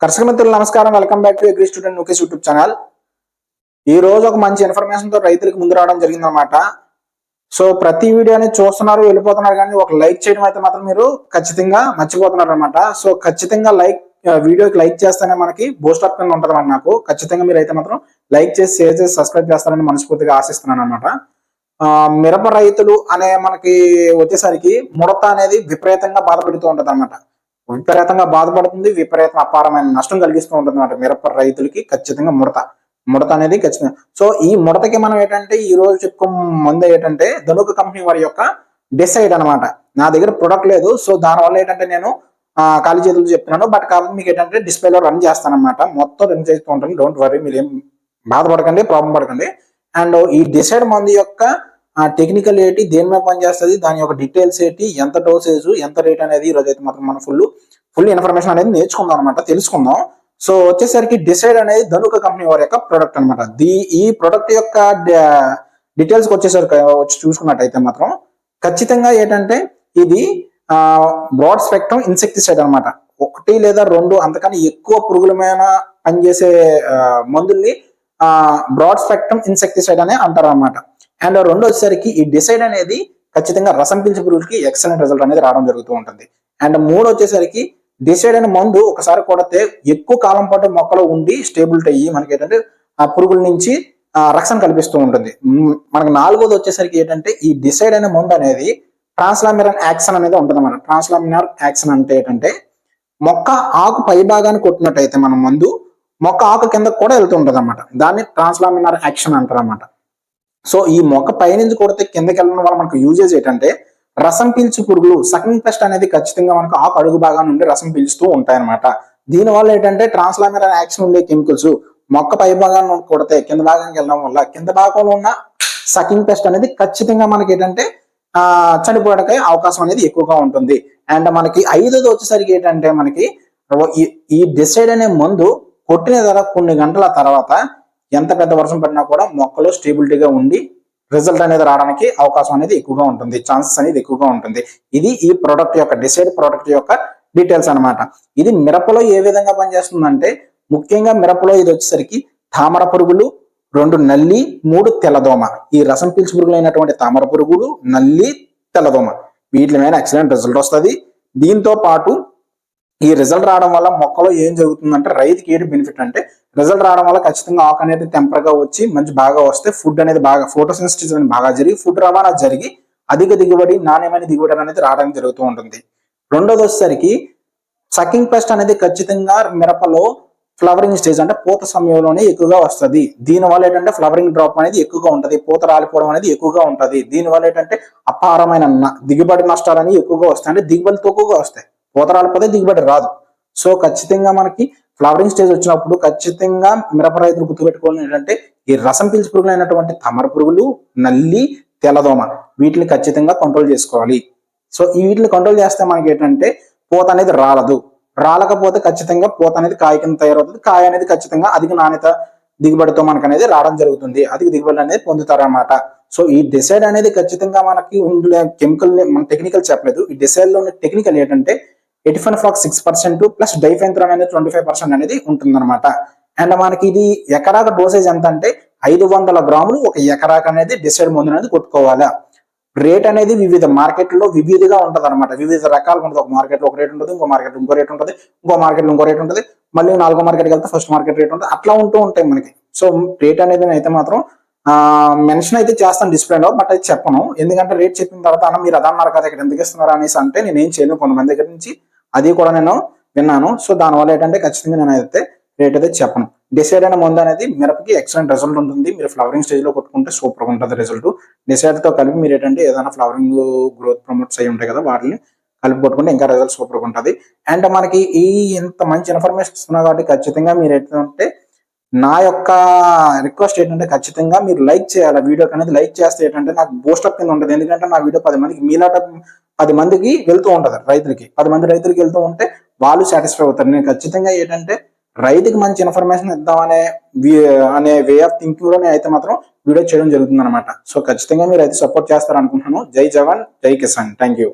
కర్షక మిత్రులు నమస్కారం. Welcome back to agri student Mukesh YouTube channel ఈ రోజు ఒక మంచి ఇన్ఫర్మేషన్తో రైతులకు ముందు రావడం జరిగిందనమాట సో ప్రతి వీడియోని చూస్తున్నారు వెళ్ళిపోతున్నారు కానీ ఒక లైక్ చేయడం అయితే మాత్రం మీరు ఖచ్చితంగా మర్చిపోతున్నారు అనమాట సో ఖచ్చితంగా లైక్ వీడియోకి లైక్ చేస్తేనే మనకి బూస్ట్ అప్ కింద ఉంటుంది నాకు. ఖచ్చితంగా మీరు అయితే మాత్రం లైక్ చేసి షేర్ చేసి సబ్స్క్రైబ్ చేస్తారని మనస్ఫూర్తిగా ఆశిస్తున్నాను అనమాట మిరప రైతులు అనే మనకి వచ్చేసరికి ముడత అనేది విపరీతంగా బాధపడుతూ ఉంటుంది అనమాట విపరీతంగా బాధపడుతుంది విపరీతం అపారమైన నష్టం కలిగిస్తూ ఉంటుంది అనమాట మిరప రైతులకి ఖచ్చితంగా ముడత. ముడత అనేది ఖచ్చితంగా. సో ఈ ముడతకి మనం ఏంటంటే ఈ రోజు చెప్పుకో ముందు ఏంటంటే ధనుక కంపెనీ వారి యొక్క డిసైడ్ అనమాట నా దగ్గర ప్రొడక్ట్ లేదు సో దానివల్ల ఏంటంటే నేను ఖాళీ చేతులు చెప్తున్నాను. బట్ కాబట్టి మీకు ఏంటంటే డిస్ప్లేలో రన్ చేస్తాను అనమాట మొత్తం రన్ చేస్తూ ఉంటాను. డోంట్ వరీ మీరు ఏం బాధపడకండి ప్రాబ్లం పడకండి. అండ్ ఈ డిసైడ్ మంది యొక్క ఆ టెక్నికల్ ఏంటి దేని మీద పనిచేస్తుంది దాని యొక్క డీటెయిల్స్ ఏంటి ఎంత డోసేజ్ ఎంత రేట్ అనేది ఈ అయితే మాత్రం మనం ఫుల్ ఫుల్ ఇన్ఫర్మేషన్ అనేది నేర్చుకుందాం అనమాట తెలుసుకుందాం. సో వచ్చేసరికి డిసైడ్ అనేది ధనుక కంపెనీ వారి యొక్క ప్రొడక్ట్ అనమాట దీ ఈ ప్రొడక్ట్ యొక్క డీటెయిల్స్ వచ్చేసరికి వచ్చి చూసుకున్నట్టయితే మాత్రం ఖచ్చితంగా ఏంటంటే ఇది బ్రాడ్ స్పెక్ట్రమ్ ఇన్సెక్టిసైడ్ అనమాట ఒకటి లేదా రెండు అంతకన్నా ఎక్కువ పురుగుల మీద పనిచేసే ఆ, మందుల్ని బ్రాడ్ స్పెక్ట్రమ్ ఇన్సెక్టిసైడ్ అనే అంటారు అనమాట అండ్ రెండు వచ్చేసరికి ఈ డిసైడ్ అనేది ఖచ్చితంగా రసం పీల్చే పురుగులకి ఎక్సలెంట్ రిజల్ట్ అనేది రావడం జరుగుతూ ఉంటుంది. అండ్ మూడు వచ్చేసరికి డిసైడ్ అనే మందు ఒకసారి కొడితే ఎక్కువ కాలం పాటు మొక్కలో ఉండి స్టేబిలిటీ అయ్యి మనకి ఏంటంటే ఆ పురుగుల నుంచి రక్షణ కల్పిస్తూ ఉంటుంది. మనకి నాలుగోది వచ్చేసరికి ఏంటంటే ఈ డిసైడ్ అనే మందు అనేది ట్రాన్స్లామినర్ యాక్షన్ అనేది ఉంటుంది అన్నమాట. ట్రాన్స్లామినర్ యాక్షన్ అంటే ఏంటంటే మొక్క ఆకు పై భాగాన్ని కొట్టినట్టయితే మనం మందు మొక్క ఆకు కింద కూడా వెళ్తూ ఉంటుంది అన్నమాట దాన్ని ట్రాన్స్లామినర్ యాక్షన్ అంటారు అనమాట సో ఈ మొక్క పైనుంచి కొడితే కిందకి వెళ్ళడం వల్ల మనకు యూజేజ్ ఏంటంటే రసం పీల్చు పురుగులు సకింగ్ పెస్ట్ అనేది ఖచ్చితంగా మనకు ఆకు అడుగు భాగం నుండి రసం పీల్చుతూ ఉంటాయి దీని దీనివల్ల ఏంటంటే ట్రాన్స్లామినర్ యాక్షన్ ఉండే కెమికల్స్ మొక్క పై భాగాన్ని కొడితే కింద భాగానికి వెళ్ళడం వల్ల కింద భాగంలో ఉన్న సకింగ్ పెస్ట్ అనేది ఖచ్చితంగా మనకి ఏంటంటే ఆ చనిపోవడానికి అవకాశం అనేది ఎక్కువగా ఉంటుంది. అండ్ మనకి ఐదోది వచ్చేసరికి ఏంటంటే మనకి ఈ- ఈ డిసైడ్ అనే మందు కొట్టిన తర్వాత కొన్ని గంటల తర్వాత ఎంత పెద్ద వర్షం పడినా కూడా మొక్కలు స్టేబిలిటీగా ఉండి రిజల్ట్ అనేది రావడానికి అవకాశం అనేది ఎక్కువగా ఉంటుంది ఛాన్సెస్ అనేది ఎక్కువగా ఉంటుంది. ఇది ఈ ప్రోడక్ట్ యొక్క డిసైడ్ ప్రోడక్ట్ యొక్క డీటెయిల్స్ అన్నమాట. ఇది మిరపలో ఏ విధంగా పనిచేస్తుందంటే ముఖ్యంగా మిరపలో ఇది వచ్చేసరికి తామర పురుగులు రెండు నల్లి మూడు తెల్లదోమ. ఈ రసం పీల్చి పురుగులైనటువంటి తామర పురుగులు నల్లి తెల్లదోమ. వీటి మీద ఎక్సలెంట్ రిజల్ట్ వస్తుంది. దీంతో పాటు ఈ రిజల్ట్ రావడం వల్ల మొక్కలో ఏం జరుగుతుందంటే రైతుకి ఏంటి బెనిఫిట్ అంటే రిజల్ట్ రావడం వల్ల ఖచ్చితంగా ఆకు అనేది టెంపర్గా వచ్చి మంచి బాగా వస్తే ఫుడ్ అనేది బాగా ఫోటోసెన్సిటివ్ అనేది బాగా జరిగి ఫుడ్ రవాణా జరిగి అధిక దిగుబడి నాణ్యమైన దిగుబడి అనేది రావడం జరుగుతూ ఉంటుంది. రెండోది వచ్చేసరికి సకింగ్ పెస్ట్ అనేది ఖచ్చితంగా మిరపలో ఫ్లవరింగ్ స్టేజ్ అంటే పూత సమయంలోనే ఎక్కువగా వస్తుంది. దీనివల్ల ఏంటంటే ఫ్లవరింగ్ డ్రాప్ అనేది ఎక్కువగా ఉంటుంది పూత రాలిపోవడం అనేది ఎక్కువగా ఉంటది. దీనివల్ల ఏంటంటే అపారమైన దిగుబడి నష్టాలు అనేవి ఎక్కువగా వస్తాయి. అంటే దిగుబడి తక్కువగా వస్తాయి. పూత రాలిపోతే దిగుబడి రాదు. సో ఖచ్చితంగా మనకి ఫ్లవరింగ్ స్టేజ్ వచ్చినప్పుడు ఖచ్చితంగా మిరప రైతులు గుర్తుపెట్టుకోవాలి ఏంటంటే ఈ రసం పీల్చి పురుగులు అయినటువంటి తమర పురుగులు నల్లి తెల్లదోమ వీటిని ఖచ్చితంగా కంట్రోల్ చేసుకోవాలి. సో ఈ వీటిని కంట్రోల్ చేస్తే మనకి ఏంటంటే పూత అనేది రాలదు. రాలకపోతే ఖచ్చితంగా పూత అనేది కాయ కింద తయారవుతుంది. కాయ అనేది ఖచ్చితంగా అధిక నాణ్యత దిగుబడితో మనకు అనేది రావడం జరుగుతుంది. అధిక దిగుబడి అనేది పొందుతారన్నమాట. సో ఈ డిసైడ్ అనేది ఖచ్చితంగా మనకి ఉండే కెమికల్ మన టెక్నికల్ చెప్పలేదు. ఈ డిసైడ్లో ఉన్న టెక్నికల్ ఏంటంటే ఎటిఫన్ ఫ్లాక్ సిక్స్ పర్సెంట్ ప్లస్ డైఫెంత్రాన్ అనేది ట్వంటీ ఫైవ్ పర్సెంట్ అనేది ఉంటుందన్నమాట. అండ్ మనకి ఇది ఎకరాక డోసేజ్ ఎంత అంటే ఐదు వందల గ్రాములు ఒక ఎకరాక అనేది డిసైడ్ మందు అనేది కొట్టుకోవాలి. రేట్ అనేది వివిధ మార్కెట్లో వివిధగా ఉంటుంది అనమాట వివిధ రకాలుగా ఉంటుంది. ఒక మార్కెట్లో ఒక రేట్ ఉంటుంది ఇంకో మార్కెట్ ఇంకో రేట్ ఉంటుంది ఇంకో మార్కెట్ ఇంకో రేట్ ఉంటుంది మళ్ళీ నాలుగో మార్కెట్కి వెళ్తే ఫస్ట్ మార్కెట్ రేట్ ఉంటుంది. అట్లా ఉంటూ ఉంటాయి మనకి. సో రేట్ అనేది అయితే మాత్రం మెన్షన్ అయితే చేస్తాను డిస్ప్లేలో బట్ అది చెప్పను. ఎందుకంటే రేట్ చెప్పిన తర్వాత అన్న మీరు అదన్నారు కదా ఇక్కడ ఎందుకు ఇస్తున్నారు అనేసి అంటే నేను ఏం చేయను. కొంతమంది దగ్గర నుంచి అది కూడా నేను విన్నాను. సో దానివల్ల ఏంటంటే ఖచ్చితంగా నేను అయితే రేట్ అయితే చెప్పను. డిసైడ్ అయిన మందు అనేది మిరపకి ఎక్సలెంట్ రిజల్ట్ ఉంటుంది. మీరు ఫ్లవరింగ్ స్టేజ్లో కొట్టుకుంటే సూపర్గా ఉంటుంది రిజల్ట్ డిసైడ్తో కలిపి మీరు ఏంటంటే ఏదైనా ఫ్లవరింగ్ గ్రోత్ ప్రమోట్స్ అయి ఉంటాయి కదా వాటిని కలిపి కొట్టుకుంటే ఇంకా రిజల్ట్ సూపర్గా ఉంటుంది. అండ్ మనకి ఈ ఇంత మంచి ఇన్ఫర్మేషన్ ఇస్తున్నా కాబట్టి ఖచ్చితంగా మీరు ఏంటంటే నా యొక్క రిక్వెస్ట్ ఏంటంటే ఖచ్చితంగా మీరు లైక్ చేయాలి. వీడియోకి అనేది లైక్ చేస్తే ఏంటంటే నాకు బూస్టప్ కింద ఉంటుంది. ఎందుకంటే నా వీడియో పది మందికి మీలాట పది మందికి వెళ్తూ ఉంటుంది రైతులకి. పది మంది రైతులకి వెళ్తూ ఉంటే వాళ్ళు సాటిస్ఫై అవుతారు. నేను ఖచ్చితంగా ఏంటంటే రైతుకి మంచి ఇన్ఫర్మేషన్ ఇద్దామనే అనే వే ఆఫ్ థింకింగ్లో నేను అయితే మాత్రం వీడియో చేయడం జరుగుతుంది అనమాట సో ఖచ్చితంగా మీరు అయితే సపోర్ట్ చేస్తారు అనుకుంటున్నాను జై జవాన్ జై కిసాన్. Thank you